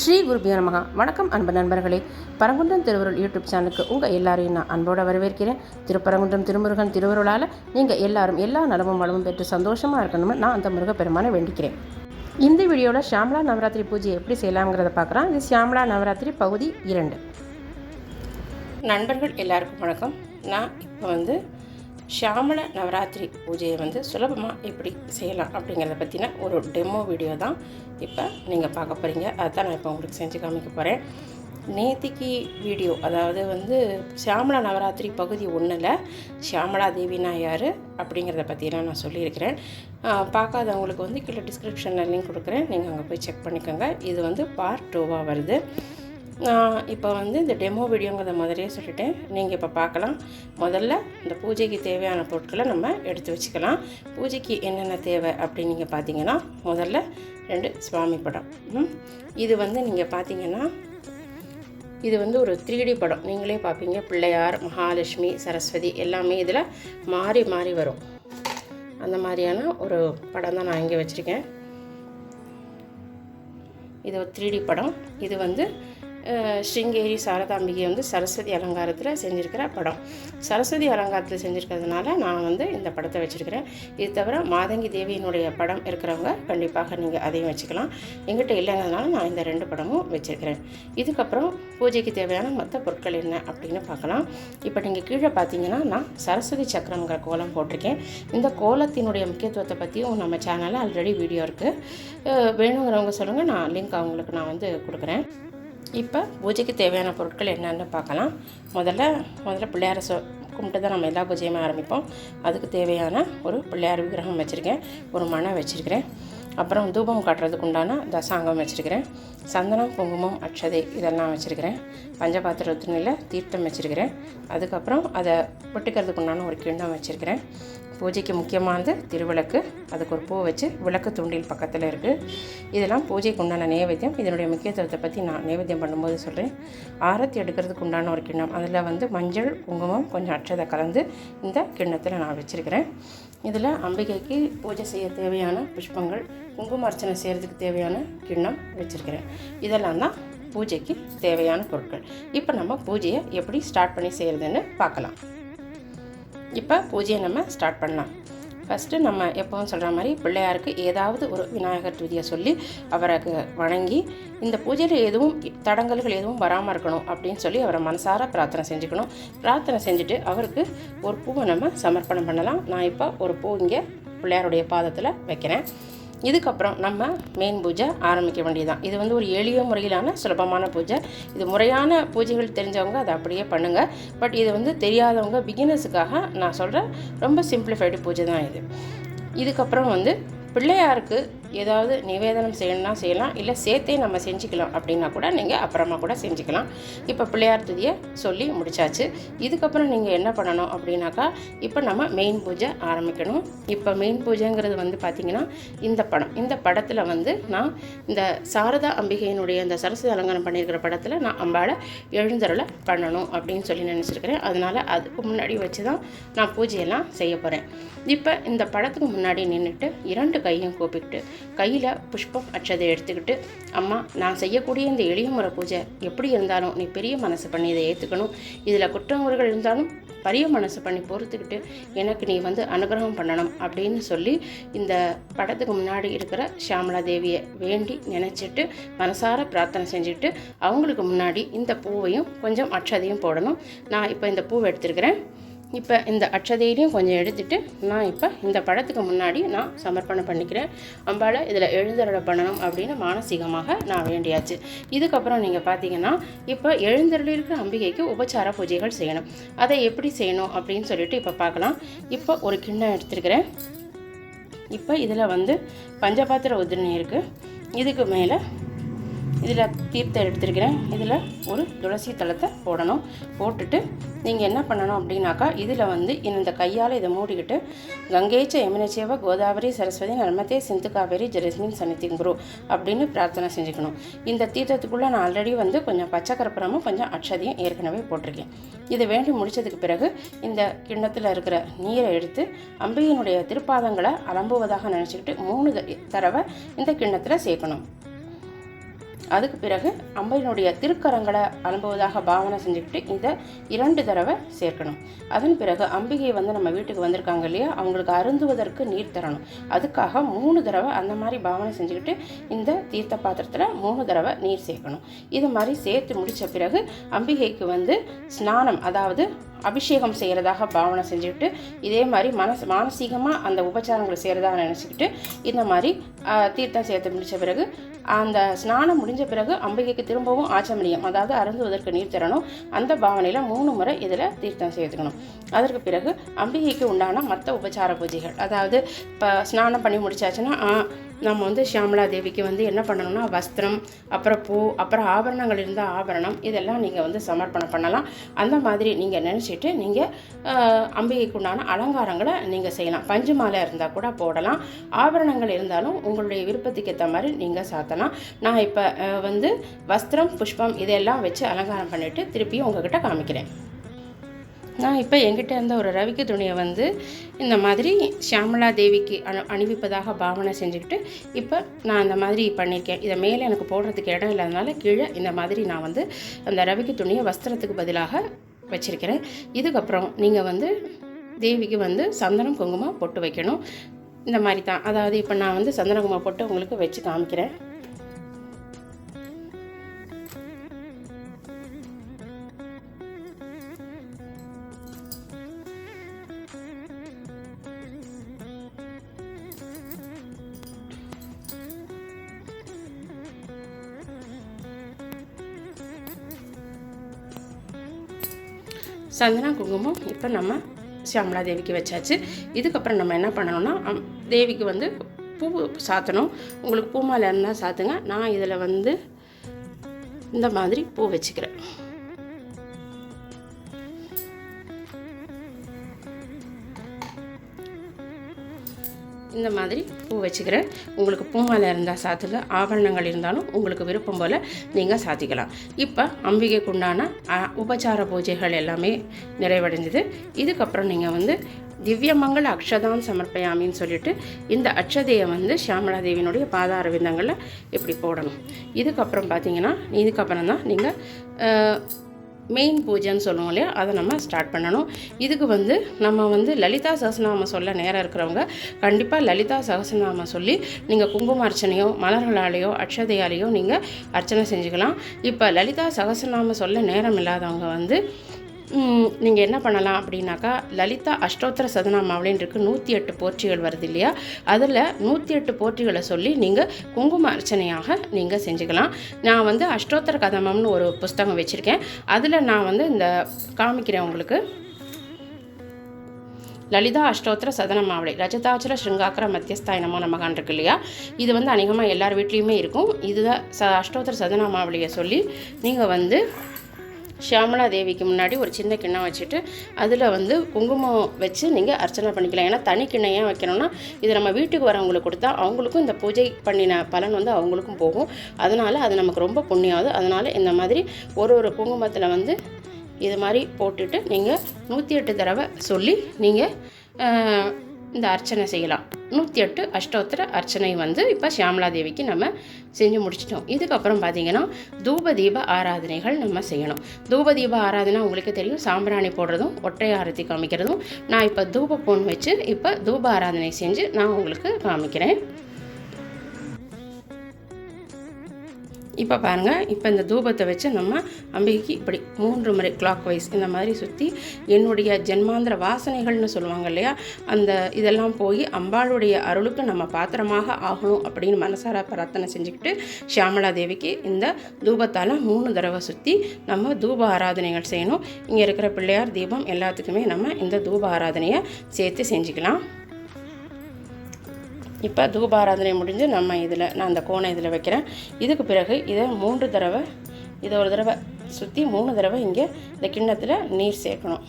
ஸ்ரீ குருபியோ நமகா. வணக்கம் அன்பு நண்பர்களே. பரங்குன்றம் திருவருள் யூடியூப் சேனலுக்கு உங்கள் எல்லாரையும் நான் அன்போடு வரவேற்கிறேன். திருப்பரங்குன்றம் திருமுருகன் திருவருளால் நீங்கள் எல்லாரும் எல்லா நலமும் வளமும் பெற்று சந்தோஷமாக இருக்கணும்னு நான் அந்த முருகப்பெருமானை வேண்டிக்கிறேன். இந்த வீடியோவில் ஷியாமலா நவராத்திரி பூஜை எப்படி செய்யலாங்கிறத பார்க்குறோம். இது ஷியாமலா நவராத்திரி பகுதி இரண்டு. நண்பர்கள் எல்லாருக்கும் வணக்கம். நான் இப்போ வந்து ஷியாமல நவராத்திரி பூஜையை வந்து சுலபமாக எப்படி செய்யலாம் அப்படிங்கிறத பற்றின ஒரு டெமோ வீடியோ தான் இப்போ நீங்கள் பார்க்க போகிறீங்க அதுதான் நான் இப்போ உங்களுக்கு செஞ்சு காமிக்க போகிறேன் நேத்திக்கு வீடியோ அதாவது வந்து ஷியாமலா நவராத்திரி பகுதி ஒன்றில் ஷியாமலா தேவினா யார் அப்படிங்கிறத பற்றிலாம் நான் சொல்லியிருக்கிறேன். பார்க்காதவங்களுக்கு வந்து கீழே டிஸ்கிரிப்ஷனில் லிங்க் கொடுக்குறேன். நீங்கள் அங்கே போய் செக் பண்ணிக்கோங்க. இது வந்து பார்ட் டூவாக வருது. நான் இப்போ வந்து இந்த டெமோ வீடியோங்கிறத மாதிரியே சொல்லிட்டேன். நீங்கள் இப்போ பார்க்கலாம். முதல்ல இந்த பூஜைக்கு தேவையான பொருட்களை நம்ம எடுத்து வச்சுக்கலாம். பூஜைக்கு என்னென்ன தேவை அப்படின்னு நீங்கள் பார்த்தீங்கன்னா முதல்ல ரெண்டு சுவாமி படம். இது வந்து நீங்கள் பார்த்தீங்கன்னா இது வந்து ஒரு த்ரீடி படம். நீங்களே பார்ப்பீங்க. பிள்ளையார் மகாலட்சுமி சரஸ்வதி எல்லாமே இதில் மாறி மாறி வரும். அந்த மாதிரியான ஒரு படம் தான் நான் இங்கே வச்சுருக்கேன். இது ஒரு த்ரீடி படம். இது வந்து ஸ்ரீங்கேரி சாரதாம்பிகை வந்து சரஸ்வதி அலங்காரத்தில் செஞ்சுருக்கிற படம். சரஸ்வதி அலங்காரத்தில் செஞ்சுருக்கிறதுனால நான் வந்து இந்த படத்தை வச்சுருக்கிறேன். இது தவிர மாதங்கி தேவியினுடைய படம் இருக்கிறவங்க கண்டிப்பாக நீங்கள் அதையும் வச்சுக்கலாம். எங்கிட்ட இல்லைங்கிறதுனால நான் இந்த ரெண்டு படமும் வச்சுருக்கிறேன். இதுக்கப்புறம் பூஜைக்கு தேவையான மற்ற பொருட்கள் என்ன அப்படின்னு பார்க்கலாம். இப்போ நீங்கள் கீழே பார்த்தீங்கன்னா நான் சரஸ்வதி சக்கரங்கிற கோலம் போட்டிருக்கேன். இந்த கோலத்தினுடைய முக்கியத்துவத்தை பற்றியும் நம்ம சேனலில் ஆல்ரெடி வீடியோ இருக்குது வேணுங்கிறவங்க சொல்லுங்கள் நான் லிங்க் அவங்களுக்கு நான் வந்து கொடுக்குறேன். இப்போ பூஜைக்கு தேவையான பொருட்கள் என்னென்னு பார்க்கலாம். முதல்ல முதல்ல பிள்ளையார சொ கும்பிட்டு தான் நம்ம எல்லா பூஜையுமே ஆரம்பிப்போம். அதுக்கு தேவையான ஒரு பிள்ளையார் விக்கிரகம் வச்சுருக்கேன். ஒரு மனை வச்சுருக்கிறேன். அப்புறம் தூபம் காட்டுறதுக்கு உண்டான தசாங்கம் வச்சுருக்கிறேன். சந்தனம் குங்குமம் அட்சதை இதெல்லாம் வச்சுருக்கிறேன். பஞ்சபாத்திர துணியில் தீர்த்தம் வச்சுருக்கிறேன். அதுக்கப்புறம் அதை ஒட்டிக்கிறதுக்கு உண்டான ஒரு கிண்ணம் வச்சுருக்கிறேன். பூஜைக்கு முக்கியமானது திருவிளக்கு. அதுக்கு ஒரு பூ வச்சு விளக்கு தூண்டில் பக்கத்தில் இருக்குது இதெல்லாம் பூஜைக்கு உண்டான நேவேத்தியம். இதனுடைய முக்கியத்துவத்தை பற்றி நான் நேவேத்தியம் பண்ணும்போது சொல்கிறேன் ஆரத்தி எடுக்கிறதுக்கு உண்டான ஒரு கிண்ணம். அதில் வந்து மஞ்சள் குங்குமம் கொஞ்சம் அற்றதை கலந்து இந்த கிண்ணத்தில் நான் வச்சுருக்கிறேன். இதில் அம்பிகைக்கு பூஜை செய்ய தேவையான புஷ்பங்கள் குங்கும அர்ச்சனை செய்கிறதுக்கு தேவையான கிண்ணம் வச்சுருக்கிறேன். இதெல்லாம் தான் பூஜைக்கு தேவையான பொருட்கள். இப்போ நம்ம பூஜையை எப்படி ஸ்டார்ட் பண்ணி செய்கிறதுன்னு பார்க்கலாம். இப்போ பூஜையை நம்ம ஸ்டார்ட் பண்ணலாம். ஃபஸ்ட்டு நம்ம எப்பவும் சொல்கிற மாதிரி பிள்ளையாருக்கு ஏதாவது ஒரு விநாயகர் துதியை சொல்லி அவருக்கு வணங்கி இந்த பூஜையில் எதுவும் தடங்கல்கள் எதுவும் வராமல் இருக்கணும் அப்படின்னு சொல்லி அவரை மனசார பிரார்த்தனை செஞ்சுக்கணும். பிரார்த்தனை செஞ்சுட்டு அவருக்கு ஒரு பூவை நம்ம சமர்ப்பணம் பண்ணலாம். நான் இப்போ ஒரு பூ இங்கே பிள்ளையாருடைய பாதத்தில் வைக்கிறேன். இதுக்கப்புறம் நம்ம மெயின் பூஜை ஆரம்பிக்க வேண்டியதுதான். இது வந்து ஒரு எளிய முறையிலான சுலபமான பூஜை. இது முறையான பூஜைகள் தெரிஞ்சவங்க அதை அப்படியே பண்ணுங்கள் பட் இது வந்து தெரியாதவங்க பிகினர்ஸுக்காக நான் சொல்கிற ரொம்ப சிம்பிளிஃபைடு பூஜை தான் இது. இதுக்கப்புறம் வந்து பிள்ளையாருக்கு ஏதாவது நிவேதனம் செய்யணும்னா செய்யலாம் இல்லை சேர்த்தே நம்ம செஞ்சுக்கலாம் அப்படின்னா கூட நீங்கள் அப்புறமா கூட செஞ்சுக்கலாம். இப்போ பிள்ளையார் துதியை சொல்லி முடிச்சாச்சு. இதுக்கப்புறம் நீங்கள் என்ன பண்ணணும் அப்படின்னாக்கா இப்போ நம்ம மெயின் பூஜை ஆரம்பிக்கணும். இப்போ மெயின் பூஜைங்கிறது வந்து பார்த்திங்கன்னா இந்த படம். இந்த படத்தில் வந்து நான் இந்த சாரதா அம்பிகையினுடைய இந்த சரஸ்வதி அலங்காரம் பண்ணியிருக்கிற படத்தில் நான் அம்பாளை எழுந்தருளை பண்ணணும் அப்படின்னு சொல்லி நினச்சிருக்கிறேன். அதனால் அதுக்கு முன்னாடி வச்சு தான் நான் பூஜையெல்லாம் செய்ய போகிறேன் இப்போ இந்த படத்துக்கு முன்னாடி நின்றுட்டு இரண்டு கையும் கூப்பிட்டு கையில் புஷ்பம் அச்சதை எடுத்துக்கிட்டு அம்மா நான் செய்யக்கூடிய இந்த எளிய முறை பூஜை எப்படி இருந்தாலும் நீ பெரிய மனசு பண்ணி இதை ஏற்றுக்கணும் இதில் குற்றங்குறைகள் இருந்தாலும் பெரிய மனசு பண்ணி பொறுத்துக்கிட்டு எனக்கு நீ வந்து அனுகிரகம் பண்ணணும். அப்படின்னு சொல்லி இந்த படத்துக்கு முன்னாடி இருக்கிற ஷியாமலா தேவியை வேண்டி நினச்சிட்டு மனசார பிரார்த்தனை செஞ்சுட்டு அவங்களுக்கு முன்னாடி இந்த பூவையும் கொஞ்சம் அட்சதையும் போடணும். நான் இப்போ இந்த பூவை எடுத்துருக்கிறேன். இப்போ இந்த அட்சதையிலையும் கொஞ்சம் எடுத்துட்டு நான் இப்போ இந்த படத்துக்கு முன்னாடி நான் சமர்ப்பணம் பண்ணிக்கிறேன். அம்பால இதில் எழுந்தருளை பண்ணணும் அப்படின்னு மானசீகமாக நான் வேண்டியாச்சு. இதுக்கப்புறம் நீங்கள் பார்த்தீங்கன்னா இப்போ எழுந்தருளிருக்கிற அம்பிகைக்கு உபச்சார பூஜைகள் செய்யணும். அதை எப்படி செய்யணும் அப்படின்னு சொல்லிட்டு இப்போ பார்க்கலாம். இப்போ ஒரு கிண்ணம் எடுத்துருக்கிறேன். இப்போ இதில் வந்து பஞ்சபாத்திர உதிரணி இருக்குது இதுக்கு மேலே இதில் தீர்த்தம் எடுத்திருக்கிறேன். இதில் ஒரு துளசி தளத்தை போடணும். போட்டுட்டு நீங்கள் என்ன பண்ணணும் அப்படின்னாக்கா இதில் வந்து இந்த கையால் இதை மூடிக்கிட்டு கங்கேச்ச யமுனச்சேவ கோதாவரி சரஸ்வதி நர்மதே சிந்து காவேரி ஜெரஸ்மின் சன்னிதிங் குரு அப்படின்னு பிரார்த்தனை செஞ்சுக்கணும். இந்த தீர்த்தத்துக்குள்ளே நான் ஆல்ரெடி வந்து கொஞ்சம் பச்சை கற்பூரமும் கொஞ்சம் அக்ஷதியும் ஏற்கனவே போட்டிருக்கேன். இதை வேண்டி முடிச்சதுக்கு பிறகு இந்த கிண்ணத்தில் இருக்கிற நீரை எடுத்து அம்பிகையினுடைய திருப்பாதங்களை அலம்புவதாக நினச்சிக்கிட்டு மூணு த- தடவை இந்த கிண்ணத்தில் சேர்க்கணும். அதுக்கு பிறகு அம்பையினுடைய திருக்கரங்களை அனுப்புவதாக பாவனை செஞ்சுக்கிட்டு இதை இரண்டு தடவை சேர்க்கணும். அதன் பிறகு அம்பிகை வந்து நம்ம வீட்டுக்கு வந்திருக்காங்க இல்லையா? அவங்களுக்கு அருந்துவதற்கு நீர் தரணும். அதுக்காக மூணு தடவை அந்த மாதிரி பாவனை செஞ்சுக்கிட்டு இந்த தீர்த்த பாத்திரத்தில் மூணு தடவை நீர் சேர்க்கணும். இது மாதிரி சேர்த்து முடித்த பிறகு அம்பிகைக்கு வந்து ஸ்நானம் அதாவது அபிஷேகம் செய்கிறதாக பாவனை செஞ்சுக்கிட்டு இதே மாதிரி மனசு மானசீகமாக அந்த உபச்சாரங்களை செய்கிறதாக நினச்சிக்கிட்டு இந்த மாதிரி தீர்த்தம் சேர்த்து முடித்த பிறகு அந்த ஸ்நானம் முடிஞ்ச பிறகு அம்பிகைக்கு திரும்பவும் ஆச்சமணியம் அதாவது அருந்துவதற்கு நீர் தரணும் அந்த பாவனையில் மூணு முறை இதில் தீர்த்தம் சேர்த்துக்கணும் அதற்கு பிறகு அம்பிகைக்கு உண்டான மற்ற உபச்சார பூஜைகள் அதாவது இப்போ ஸ்நானம் பண்ணி முடிச்சாச்சுன்னா நம்ம வந்து ஷியாமலா தேவிக்கு வந்து என்ன பண்ணணும்னா வஸ்திரம் அப்புறம் பூ அப்புறம் ஆபரணங்கள் இருந்தால் ஆபரணம் இதெல்லாம் நீங்கள் வந்து சமர்ப்பணம் பண்ணலாம். அந்த மாதிரி நீங்கள் நினச்சிட்டு நீங்கள் அம்பிகைக்கு உண்டான அலங்காரங்களை நீங்கள் செய்யலாம். பஞ்சு மாலை இருந்தால் கூட போடலாம். ஆபரணங்கள் இருந்தாலும் உங்களுடைய விருப்பத்துக்கு ஏற்ற மாதிரி நீங்கள் சாத்தலாம். நான் இப்போ வந்து வஸ்திரம் புஷ்பம் இதெல்லாம் வச்சு அலங்காரம் பண்ணிவிட்டு திருப்பியும் உங்ககிட்ட காமிக்கிறேன். நான் இப்போ எங்கிட்ட இருந்த ஒரு ரவிக்கு துணியை வந்து இந்த மாதிரி ஷியாமலா தேவிக்கு அனு அணிவிப்பதாக பாவனை செஞ்சுக்கிட்டு இப்போ நான் இந்த மாதிரி பண்ணியிருக்கேன் இதை மேலே எனக்கு போடுறதுக்கு இடம் இல்லாதனால கீழே இந்த மாதிரி நான் வந்து அந்த ரவிக்கு துணியை வஸ்திரத்துக்கு பதிலாக வச்சுருக்கிறேன். இதுக்கப்புறம் நீங்கள் வந்து தேவிக்கு வந்து சந்தனம் குங்குமம் பொட்டு வைக்கணும். இந்த மாதிரி தான். அதாவது இப்போ நான் வந்து சந்தன குங்குமம் பொட்டு உங்களுக்கு வச்சு காமிக்கிறேன். சந்தனா குங்குமம் இப்போ நம்ம சியாமலா தேவிக்கு வச்சாச்சு. இதுக்கப்புறம் நம்ம என்ன பண்ணணும்னா தேவிக்கு வந்து பூ சாத்தணும். உங்களுக்கு பூ மாலை இருந்தால் சாத்துங்க நான் இதில் வந்து இந்த மாதிரி பூ வச்சுக்கிறேன். இந்த மாதிரி பூ வச்சுக்கிறேன். உங்களுக்கு பூமாலை இருந்தால் சாத்துங்க ஆபரணங்கள் இருந்தாலும் உங்களுக்கு விருப்பம் போல் நீங்கள் சாத்திக்கலாம். இப்போ அம்பிகைக்கு உண்டான உபச்சார பூஜைகள் எல்லாமே நிறைவடைஞ்சது இதுக்கப்புறம் நீங்கள் வந்து திவ்யமங்கள அக்ஷதான் சமர்ப்பயாமின்னு சொல்லிட்டு இந்த அக்ஷதையை வந்து சியாமலா தேவியினுடைய பாதார விந்தங்களில் இப்படி போடணும். இதுக்கப்புறம் பார்த்தீங்கன்னா இதுக்கப்புறம் தான் நீங்கள் மெயின் பூஜைன்னு சொல்லுவோம் இல்லையா? அதை நம்ம ஸ்டார்ட் பண்ணணும். இதுக்கு வந்து நம்ம வந்து லலிதா சகசநாமம் சொல்ல நேரம் இருக்கிறவங்க கண்டிப்பாக லலிதா சகசநாமம் சொல்லி நீங்கள் குங்கும அர்ச்சனையோ மலர்களாலேயோ அக்ஷதையாலேயோ நீங்கள் அர்ச்சனை செஞ்சுக்கலாம். இப்போ லலிதா சகசநாமம் சொல்ல நேரம் இல்லாதவங்க வந்து நீங்கள் என்ன பண்ணலாம் அப்படின்னாக்கா லலிதா அஷ்டோத்திர சதனாமாவளின்னு இருக்குது நூற்றி எட்டு போற்றிகள் வருது இல்லையா? அதில் நூற்றி எட்டு போற்றிகளை சொல்லி நீங்கள் குங்கும அர்ச்சனையாக நீங்கள் செஞ்சுக்கலாம். நான் வந்து அஷ்டோத்தர கதமம்னு ஒரு புஸ்தகம் வச்சுருக்கேன். அதில் நான் வந்து இந்த காமிக்கிறேன் உங்களுக்கு. லலிதா அஷ்டோத்திர சதனமாவளை ரஜதாச்சல ஸ்ருங்காக்கர மத்தியஸ்தாய் நமோ நமகான் இருக்கு இல்லையா? இது வந்து அநேகமாக எல்லார் வீட்லேயுமே இருக்கும். இதுதான் ச அஷ்டோத்திர சதனமாவளியை சொல்லி நீங்கள் வந்து ஷியாமலா தேவிக்கு முன்னாடி ஒரு சின்ன கிண்ணம் வச்சுட்டு அதில் வந்து குங்குமம் வச்சு நீங்கள் அர்ச்சனை பண்ணிக்கலாம். ஏன்னா தனி கிண்ணம் ஏன் வைக்கணும்னா இது நம்ம வீட்டுக்கு வரவங்களுக்கு கொடுத்தா அவங்களுக்கும் இந்த பூஜை பண்ணின பலன் வந்து அவங்களுக்கும் போகும். அதனால் அது நமக்கு ரொம்ப புண்ணியாகுது அதனால் இந்த மாதிரி ஒரு ஒரு குங்குமத்தில் வந்து இது மாதிரி போட்டுட்டு நீங்கள் நூற்றி எட்டு தடவை சொல்லி நீங்கள் இந்த அர்ச்சனை செய்யலாம். நூற்றி எட்டு அஷ்டோத்திர அர்ச்சனை வந்து இப்போ சியாமலா தேவிக்கு நம்ம செஞ்சு முடிச்சிட்டோம். இதுக்கப்புறம் பார்த்தீங்கன்னா தூப தீப ஆராதனைகள் நம்ம செய்யணும். தூப தீப ஆராதனை உங்களுக்கு தெரியும். சாம்பிராணி போடுறதும் ஒற்றை ஆரத்தி காமிக்கிறதும். நான் இப்போ தூப பொன் வச்சு இப்போ தூப ஆராதனை செஞ்சு நான் உங்களுக்கு காமிக்கிறேன். இப்போ பாருங்கள் இப்போ இந்த தூபத்தை வச்சு நம்ம அம்பிகைக்கு இப்படி மூன்று முறை கிளாக் வைஸ் இந்த மாதிரி சுற்றி என்னுடைய ஜென்மாந்திர வாசனைகள்னு சொல்லுவாங்க இல்லையா அந்த இதெல்லாம் போய் அம்பாளுடைய அருளுக்கு நம்ம பாத்திரமாக ஆகணும் அப்படின்னு மனசார பிரார்த்தனை செஞ்சுக்கிட்டு ஷியாமலா தேவிக்கு இந்த தூபத்தால் மூணு தடவை சுற்றி நம்ம தூப ஆராதனைகள் செய்யணும். இங்கே இருக்கிற பிள்ளையார் தீபம் எல்லாத்துக்குமே நம்ம இந்த தூப ஆராதனையை சேர்த்து செஞ்சுக்கலாம். இப்போ தூபாராதனை முடிஞ்சு நம்ம இதில் நான் அந்த கோணை இதில் வைக்கிறேன். இதுக்கு பிறகு இதை மூன்று தடவை இதை ஒரு தடவை சுற்றி மூணு தடவை இங்கே இந்த கிண்ணத்தில் நீர் சேர்க்கணும்.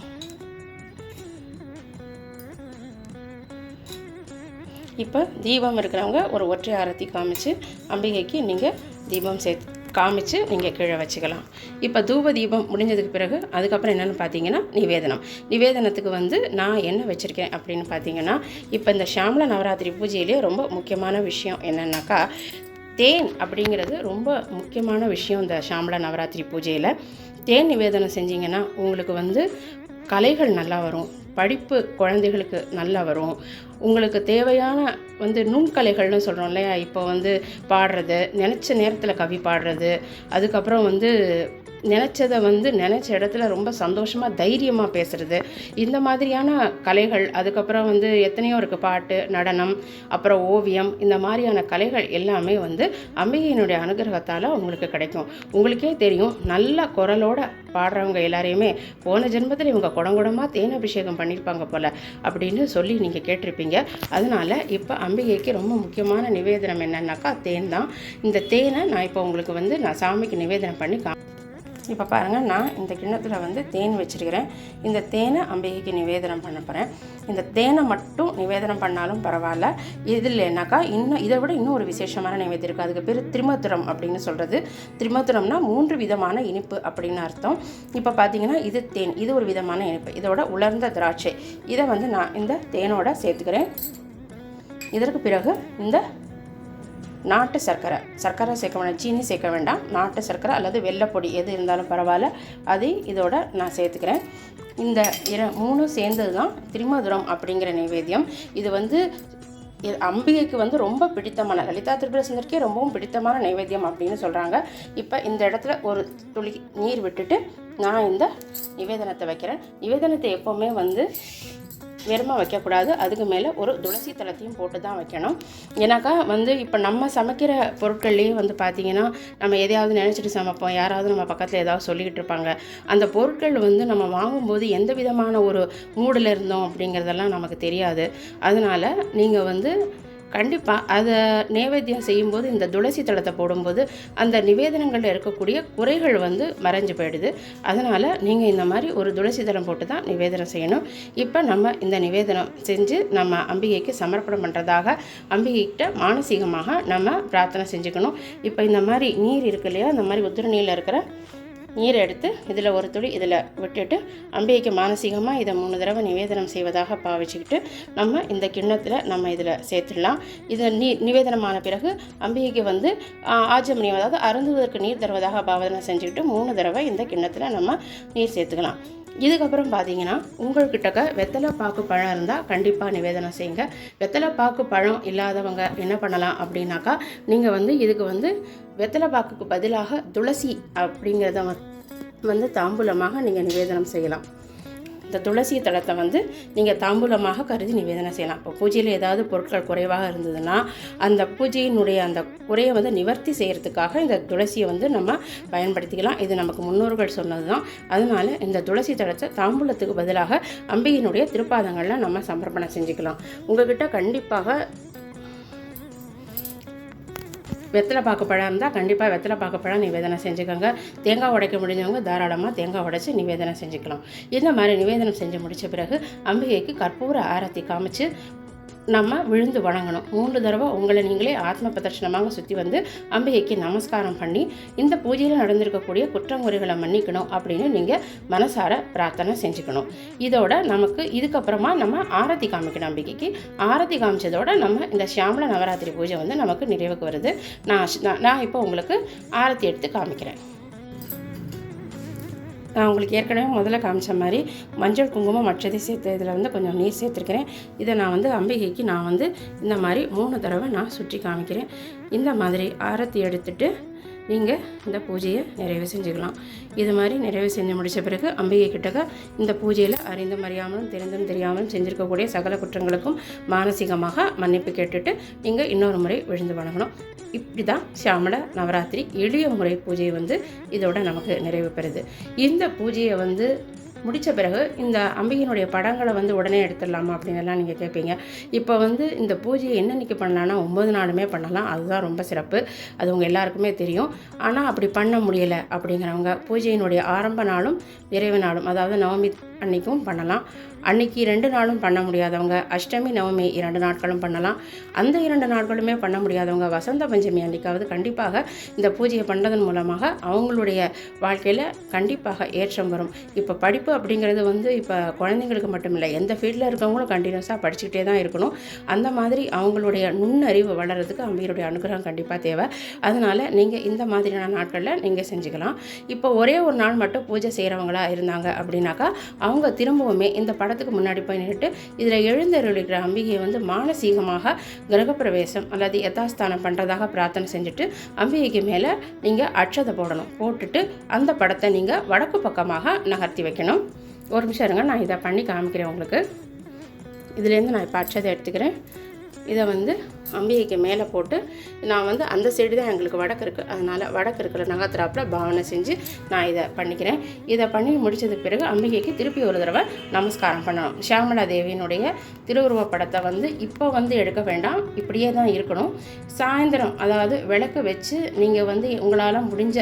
இப்போ தீபம் இருக்கிறவங்க ஒரு ஒற்றை ஆரத்தி காமிச்சு அம்பிகைக்கு நீங்கள் தீபம் சேர்த்து காமிச்சு நீங்கள் கீழே வச்சுக்கலாம். இப்போ தூப தீபம் முடிஞ்சதுக்கு பிறகு அதுக்கப்புறம் என்னென்னு பார்த்தீங்கன்னா நிவேதனம். நிவேதனத்துக்கு வந்து நான் என்ன வச்சுருக்கேன் அப்படின்னு பார்த்தீங்கன்னா இப்போ இந்த ஷாமல நவராத்திரி பூஜையிலேயே ரொம்ப முக்கியமான விஷயம் என்னென்னாக்கா தேன் அப்படிங்கிறது ரொம்ப முக்கியமான விஷயம் இந்த ஷாமல நவராத்திரி பூஜையில். தேன் நிவேதனம் செஞ்சிங்கன்னா உங்களுக்கு வந்து கலைகள் நல்லா வரும். படிப்பு குழந்தைகளுக்கு நல்லா வரும். உங்களுக்கு தேவையான வந்து நுண்கலைகள்னு சொல்கிறோம் இல்லையா? இப்போ வந்து பாடுறது நினச்ச நேரத்தில் கவி பாடுறது அதுக்கப்புறம் வந்து நினச்சதை வந்து நினச்ச இடத்துல ரொம்ப சந்தோஷமாக தைரியமாக பேசுகிறது இந்த மாதிரியான கலைகள் அதுக்கப்புறம் வந்து எத்தனையோ இருக்குது பாட்டு நடனம் அப்புறம் ஓவியம் இந்த மாதிரியான கலைகள் எல்லாமே வந்து அம்பிகையினுடைய அனுகிரகத்தால் உங்களுக்கு கிடைக்கும். உங்களுக்கே தெரியும் நல்ல குரலோட பாடுறவங்க எல்லாரையுமே போன ஜென்மத்தில் இவங்க குடங்குடமாக தேன் அபிஷேகம் பண்ணியிருப்பாங்க போல் அப்படின்னு சொல்லி நீங்கள் கேட்டிருப்பீங்க. அதனால் இப்போ அம்பிகைக்கு ரொம்ப முக்கியமான நிவேதனம் என்னன்னாக்கா தேன் தான். இந்த தேனை நான் இப்போ உங்களுக்கு வந்து நான் சாமிக்கு நிவேதனம் பண்ணி கா இப்போ பாருங்கள் நான் இந்த கிண்ணத்தில் வந்து தேன் வச்சுருக்கிறேன். இந்த தேனை அம்பிகைக்கு நிவேதனம் பண்ண போகிறேன் இந்த தேனை மட்டும் நிவேதனம் பண்ணாலும் பரவாயில்ல. இதில் என்னக்கா இன்னும் இதை விட இன்னும் ஒரு விசேஷமான நிவேதம் இருக்குது அதுக்கு பேர் திரிமதுரம் அப்படின்னு சொல்கிறது திரிமதுரம்னா மூன்று விதமான இனிப்பு அப்படின்னு அர்த்தம். இப்போ பார்த்தீங்கன்னா இது தேன். இது ஒரு விதமான இனிப்பு. இதோட உலர்ந்த திராட்சை. இதை வந்து நான் இந்த தேனோட சேர்த்துக்கிறேன். இதற்கு பிறகு இந்த நாட்டு சர்க்கரை. சர்க்கரை சேர்க்க வேண்டாம் சீனி சேர்க்க வேண்டாம். நாட்டு சர்க்கரை அல்லது வெள்ளைப்பொடி எது இருந்தாலும் பரவாயில்ல. அதை இதோட நான் சேர்த்துக்கிறேன். இந்த இர மூணும் சேர்ந்தது தான் திரிமதுரம் அப்படிங்கிற நைவேத்தியம். இது வந்து இது அம்பிகைக்கு வந்து ரொம்ப பிடித்தமான லலிதா திரிபுர சுந்தரிக்கே ரொம்பவும் பிடித்தமான நைவேத்தியம் அப்படின்னு சொல்கிறாங்க இப்போ இந்த இடத்துல ஒரு துளி நீர் விட்டுட்டு நான் இந்த நிவேதனத்தை வைக்கிறேன். நிவேதனத்தை எப்போவுமே வந்து வெறுமா வைக்கக்கூடாது. அதுக்கு மேலே ஒரு துளசி தளத்தையும் போட்டு தான் வைக்கணும். ஏன்னாக்கா வந்து இப்போ நம்ம சமைக்கிற பொருட்கள்லேயே வந்து பார்த்திங்கன்னா நம்ம எதையாவது நினச்சிட்டு சமைப்போம். யாராவது நம்ம பக்கத்தில் ஏதாவது சொல்லிக்கிட்டு இருப்பாங்க. அந்த பொருட்கள் வந்து நம்ம வாங்கும்போது எந்த விதமான ஒரு மூடில் இருந்தோம் அப்படிங்கிறதெல்லாம் நமக்கு தெரியாது. அதனால் நீங்கள் வந்து கண்டிப்பாக அதை நைவேத்தியம் செய்யும்போது இந்த துளசி தளத்தை போடும்போது அந்த நிவேதனங்களில் இருக்கக்கூடிய குறைகள் வந்து மறைஞ்சு போயிடுது. அதனால் நீங்கள் இந்த மாதிரி ஒரு துளசி தளம் போட்டு தான் நிவேதனம் செய்யணும். இப்போ நம்ம இந்த நிவேதனம் செஞ்சு நம்ம அம்பிகைக்கு சமர்ப்பணம் பண்ணுறதாக அம்பிகைக்கிட்ட மானசீகமாக நம்ம பிரார்த்தனை செஞ்சுக்கணும். இப்போ இந்த மாதிரி நீர் இருக்கு இல்லையா? இந்த மாதிரி உத்திரணியில் இருக்கிற நீரை எடுத்து இதில் ஒரு துளி இதில் விட்டுட்டு அம்பிகைக்கு மானசீகமாக இதை மூணு தடவை நிவேதனம் செய்வதாக பாவிச்சுக்கிட்டு நம்ம இந்த கிண்ணத்தில் நம்ம இதில் சேர்த்துடலாம். இதை நீ நிவேதனமான பிறகு அம்பிகைக்கு வந்து ஆஜமணி அதாவது அருந்துவதற்கு நீர் தருவதாக பாவனை செஞ்சுக்கிட்டு மூணு தடவை இந்த கிண்ணத்தில் நம்ம நீர் சேர்த்துக்கலாம். இதுக்கப்புறம் பார்த்தீங்கன்னா உங்கள்கிட்டக்க வெத்தலை பாக்கு பழம் இருந்தால் கண்டிப்பாக நிவேதனம் செய்யுங்க. வெத்தலை பாக்கு பழம் இல்லாதவங்க என்ன பண்ணலாம் அப்படின்னாக்கா நீங்கள் வந்து இதுக்கு வந்து வெத்தலை பாக்குக்கு பதிலாக துளசி அப்படிங்கிறத வந்து தாம்பூலமாக நீங்கள் நிவேதனம் செய்யலாம். இந்த துளசி தளத்தை வந்து நீங்கள் தாம்பூலமாக கருதி நிவேதனை செய்யலாம். இப்போ பூஜையில் ஏதாவது பொருட்கள் குறைவாக இருந்ததுன்னா அந்த பூஜையினுடைய அந்த குறையை வந்து நிவர்த்தி செய்கிறதுக்காக இந்த துளசியை வந்து நம்ம பயன்படுத்திக்கலாம். இது நமக்கு முன்னோர்கள் சொன்னது தான் அதனால் இந்த துளசி தளத்தை தாம்பூலத்துக்கு பதிலாக அம்பிகையினுடைய திருப்பாதங்களில் நம்ம சமர்ப்பணம் செஞ்சுக்கலாம். உங்கள்கிட்ட கண்டிப்பாக வெத்தலை பாக்கு பழம் இருந்தால் கண்டிப்பாக வெத்தலை பாக்கு பழம் நிவேதனை செஞ்சுக்கோங்க. தேங்காய் உடைக்க முடிஞ்சவங்க தாராளமாக தேங்காய் உடைச்சி நிவேதனம் செஞ்சுக்கலாம். இந்த மாதிரி நிவேதனம் செஞ்சு முடித்த பிறகு அம்பிகைக்கு கற்பூர ஆரத்தி காமிச்சு நம்ம விழுந்து வணங்கணும். மூன்று தடவை உங்களை நீங்களே ஆத்ம பிரதர்ஷனமாக சுற்றி வந்து அம்பிகைக்கு நமஸ்காரம் பண்ணி இந்த பூஜையில் நடந்திருக்கக்கூடிய குற்றமுறைகளை மன்னிக்கணும் அப்படின்னு நீங்கள் மனசார பிரார்த்தனை செஞ்சுக்கணும். இதோட நமக்கு இதுக்கப்புறமா நம்ம ஆரத்தி காமிக்கணும் அம்பிகைக்கு. ஆரத்தி காமிச்சதோட நம்ம இந்த சியாமல நவராத்திரி பூஜை வந்து நமக்கு நிறைவுக்கு வருது. நான் நான் இப்போ உங்களுக்கு ஆரத்தி எடுத்து காமிக்கிறேன். நான் உங்களுக்கு ஏற்கனவே முதல்ல காமிச்ச மாதிரி மஞ்சள் குங்குமம் மற்றதை சேர்த்து இதில் வந்து கொஞ்சம் நீர் சேர்த்துருக்கிறேன். இதை நான் வந்து அம்பிகைக்கு நான் வந்து இந்த மாதிரி மூணு தடவை நான் சுற்றி காமிக்கிறேன். இந்த மாதிரி ஆரத்தி எடுத்துட்டு நீங்கள் இந்த பூஜையை நிறைவு செஞ்சுக்கலாம். இது மாதிரி நிறைவு செஞ்சு முடித்த பிறகு அம்பிகை கிட்டக்க இந்த பூஜையில் அறிந்தும் அறியாமலும் தெரிந்தும் தெரியாமலும் செஞ்சுருக்கக்கூடிய சகல குற்றங்களுக்கும் மானசீகமாக மன்னிப்பு கேட்டுட்டு நீங்கள் இன்னொரு முறை விழுந்து வணங்கணும். இப்படி தான் சியாமல நவராத்திரி எளிய முறை பூஜை வந்து இதோட நமக்கு நிறைவு பெறுது. இந்த பூஜையை வந்து முடித்த பிறகு இந்த அம்பிகையினுடைய படங்களை வந்து உடனே எடுத்துடலாமா அப்படின்னுலாம் நீங்கள் கேட்பீங்க. இப்போ வந்து இந்த பூஜையை என்னன்னைக்கு பண்ணலான்னா ஒம்பது நாளுமே பண்ணலாம். அதுதான் ரொம்ப சிறப்பு. அது உங்கள் எல்லாருக்குமே தெரியும். ஆனால் அப்படி பண்ண முடியலை அப்படிங்கிறவங்க பூஜையினுடைய ஆரம்ப நாளும் நிறைவு நாளும் அதாவது நவமி அன்றைக்கும் பண்ணலாம். அன்னைக்கு ரெண்டு நாளும் பண்ண முடியாதவங்க அஷ்டமி நவமி இரண்டு நாட்களும் பண்ணலாம். அந்த இரண்டு நாட்களுமே பண்ண முடியாதவங்க வசந்த பஞ்சமி அன்றைக்காவது கண்டிப்பாக இந்த பூஜையை பண்ணுறதன் மூலமாக அவங்களுடைய வாழ்க்கையில் கண்டிப்பாக ஏற்றம் வரும். இப்போ படிப்பு அப்படிங்கிறது வந்து இப்போ குழந்தைங்களுக்கு மட்டும் இல்லை எந்த ஃபீல்டில் இருக்கவங்களும் கண்டினியூஸாக படிச்சுக்கிட்டே தான் இருக்கணும். அந்த மாதிரி அவங்களுடைய நுண்ணறிவு வளர்கிறதுக்கு அம்பியருடைய அனுகிரகம் கண்டிப்பாக தேவை. அதனால் நீங்கள் இந்த மாதிரியான நாட்களில் நீங்கள் செஞ்சுக்கலாம். இப்போ ஒரே ஒரு நாள் மட்டும் பூஜை செய்கிறவங்களா இருந்தாங்க அப்படின்னாக்கா அவங்க திரும்பவுமே இந்த படத்துக்கு முன்னாடி போய் நின்றுட்டு இதில் எழுந்தருளிக்கிற அம்பிகையை வந்து மானசீகமாக கிரகப்பிரவேசம் அல்லது யதாஸ்தானம் பண்ணுறதாக பிரார்த்தனை செஞ்சுட்டு அம்பிகைக்கு மேலே நீங்கள் அட்சதை போடணும். போட்டுட்டு அந்த படத்தை நீங்கள் வடக்கு பக்கமாக நகர்த்தி வைக்கணும். ஒரு நிமிஷம் இருங்க நான் இதை பண்ணி காமிக்கிறேன் உங்களுக்கு. இதுலேருந்து நான் இப்போ அட்சதை எடுத்துக்கிறேன். இதை வந்து அம்பிகைக்கு மேலே போட்டு நான் வந்து அந்த சைடு தான் எங்களுக்கு வடக்கு இருக்குது அதனால் வடக்கு இருக்கிற நகத்திராப்பில் பாவனை செஞ்சு நான் இதை பண்ணிக்கிறேன். இதை பண்ணி முடித்தது பிறகு அம்பிகைக்கு திருப்பி ஒரு தடவை நமஸ்காரம் பண்ணணும் ஷியாமலா தேவியினுடைய திருவுருவ படத்தை வந்து இப்போ வந்து எடுக்க வேண்டாம். இப்படியே தான் இருக்கணும். சாயந்தரம் அதாவது விளக்கு வச்சு நீங்கள் வந்து உங்களால் முடிஞ்ச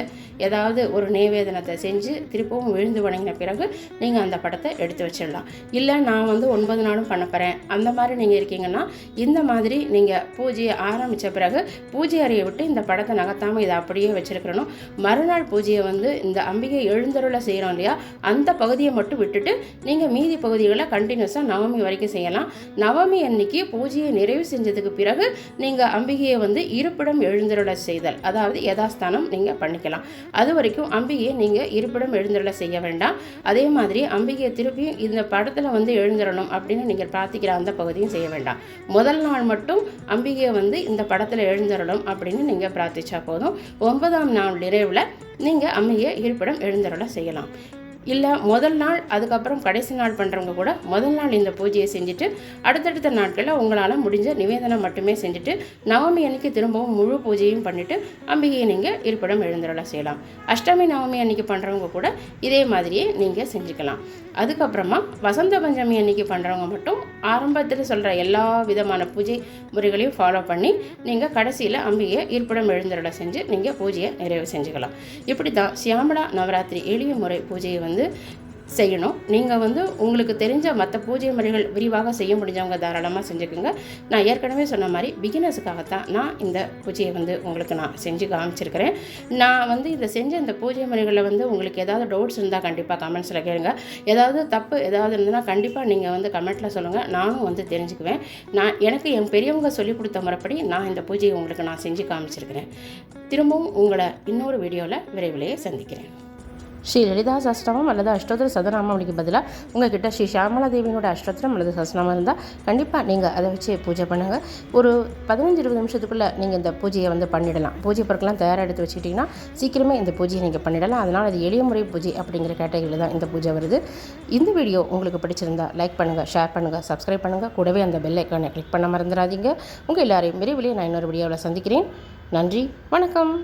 ஏதாவது ஒரு நைவேதனத்தை செஞ்சு திருப்பவும் விழுந்து வணங்கின பிறகு நீங்கள் அந்த படத்தை எடுத்து வச்சிடலாம். இல்லை நான் வந்து ஒன்பது நாளும் பண்ண போகிறேன் அந்த மாதிரி நீங்கள் இருக்கீங்கன்னா இந்த மாதிரி மாதிரி நீங்கள் பூஜையை ஆரம்பித்த பிறகு பூஜை அறையை விட்டு இந்த படத்தை நகர்த்தாமல் இதை அப்படியே வச்சிருக்கிறணும் மறுநாள் பூஜையை வந்து இந்த அம்பிகை எழுந்தருளை செய்கிறோம் இல்லையா? அந்த பகுதியை மட்டும் விட்டுட்டு நீங்கள் மீதி பகுதிகளை கண்டினியூஸாக நவமி வரைக்கும் செய்யலாம். நவமி அன்னைக்கு பூஜையை நிறைவு செஞ்சதுக்கு பிறகு நீங்கள் அம்பிகையை வந்து இருப்பிடம் எழுந்தருளை செய்தல் அதாவது யதாஸ்தானம் நீங்கள் பண்ணிக்கலாம். அது வரைக்கும் அம்பிகையை நீங்கள் இருப்பிடம் எழுந்தருளை செய்ய வேண்டாம். அதே மாதிரி அம்பிகையை திருப்பியும் இந்த படத்தில் வந்து எழுந்திரணும் அப்படின்னு நீங்கள் பிரார்த்திக்கிற அந்த பகுதியும் செய்ய வேண்டாம். முதல் நாள் மட்டும் அம்பிகையை வந்து இந்த படத்தில் எழுந்தருளும் அப்படின்னு நீங்கள் பிரார்த்திச்சா போதும். ஒன்பதாம் நாள் நிறைவில் நீங்கள் அம்மையை இருப்பிடம் எழுந்தருளை செய்யலாம். இல்லை முதல் நாள் அதுக்கப்புறம் கடைசி நாள் பண்ணுறவங்க கூட முதல் நாள் இந்த பூஜையை செஞ்சுட்டு அடுத்தடுத்த நாட்களில் உங்களால் முடிஞ்ச நிவேதனம் மட்டுமே செஞ்சுட்டு நவமி அன்னைக்கு திரும்பவும் முழு பூஜையும் பண்ணிவிட்டு அம்பிகையை நீங்கள் இருப்பிடம் எழுந்துடலாம் செய்யலாம். அஷ்டமி நவமி அன்னைக்கு பண்ணுறவங்க கூட இதே மாதிரியே நீங்கள் செஞ்சுக்கலாம். அதுக்கப்புறமா வசந்த பஞ்சமி அன்னைக்கு பண்ணுறவங்க மட்டும் ஆரம்பத்தில் சொல்கிற எல்லா விதமான பூஜை முறைகளையும் ஃபாலோ பண்ணி நீங்கள் கடைசியில் அம்பிகையை இருப்பிடம் எழுந்துடல செஞ்சு நீங்கள் பூஜையை நிறைவு செஞ்சுக்கலாம். இப்படி தான் சியாமலா நவராத்திரி எளிய முறை பூஜையை வந்து செய்யணும். நீங்கள் வந்து உங்களுக்கு தெரிஞ்ச மற்ற பூஜை முறைகள் விரிவாக செய்ய முடிஞ்சவங்க தாராளமாக செஞ்சுக்கோங்க. நான் ஏற்கனவே சொன்ன மாதிரி பிகினர்ஸுக்காகத்தான் நான் இந்த பூஜையை வந்து உங்களுக்கு நான் செஞ்சு காமிச்சிருக்கிறேன். நான் வந்து இதை செஞ்ச இந்த பூஜை முறைகளில் வந்து உங்களுக்கு ஏதாவது டவுட்ஸ் இருந்தால் கண்டிப்பாக கமெண்ட்ஸில் கேளுங்க. ஏதாவது தப்பு ஏதாவது இருந்ததுன்னா கண்டிப்பாக நீங்கள் வந்து கமெண்ட்டில் சொல்லுங்கள் நானும் வந்து தெரிஞ்சுக்குவேன். நான் எனக்கு என் பெரியவங்க சொல்லிக் கொடுத்த முறைப்படி நான் இந்த பூஜையை உங்களுக்கு நான் செஞ்சு காமிச்சிருக்கிறேன். திரும்பவும் உங்களை இன்னொரு வீடியோவில் விரைவிலேயே சந்திக்கிறேன். ஸ்ரீ லலிதா சஸ்திரமம் அல்லது அஷ்டோத்திர சதநாமாவளிக்கு பதிலாக உங்கள்கிட்ட ஸ்ரீ ஷியாமலா தேவியினோட அஷ்டோத்திரம் அல்லது சஸ்நாமம் இருந்தால் கண்டிப்பாக நீங்கள் அதை வச்சு பூஜை பண்ணுங்கள் ஒரு பதினஞ்சு இருபது நிமிஷத்துக்குள்ளே நீங்கள் இந்த பூஜையை வந்து பண்ணிடலாம். பூஜை பொருட்கள்லாம் தயாராக எடுத்து வச்சுக்கிட்டிங்கன்னா சீக்கிரமே இந்த பூஜையை நீங்கள் பண்ணிடலாம். அதனால் அது எளிய முறை பூஜை அப்படிங்கிற கேட்டகரியில் தான் இந்த பூஜை வருது. இந்த வீடியோ உங்களுக்கு பிடிச்சிருந்தா லைக் பண்ணுங்கள் ஷேர் பண்ணுங்கள் சப்ஸ்கிரைப் பண்ணுங்கள் கூடவே அந்த பெல் ஐக்கானை கிளிக் பண்ண மறந்துடாதீங்க. உங்கள் எல்லாரையும் விரைவிலேயே நான் இன்னொரு வீடியோவில் சந்திக்கிறேன். நன்றி வணக்கம்.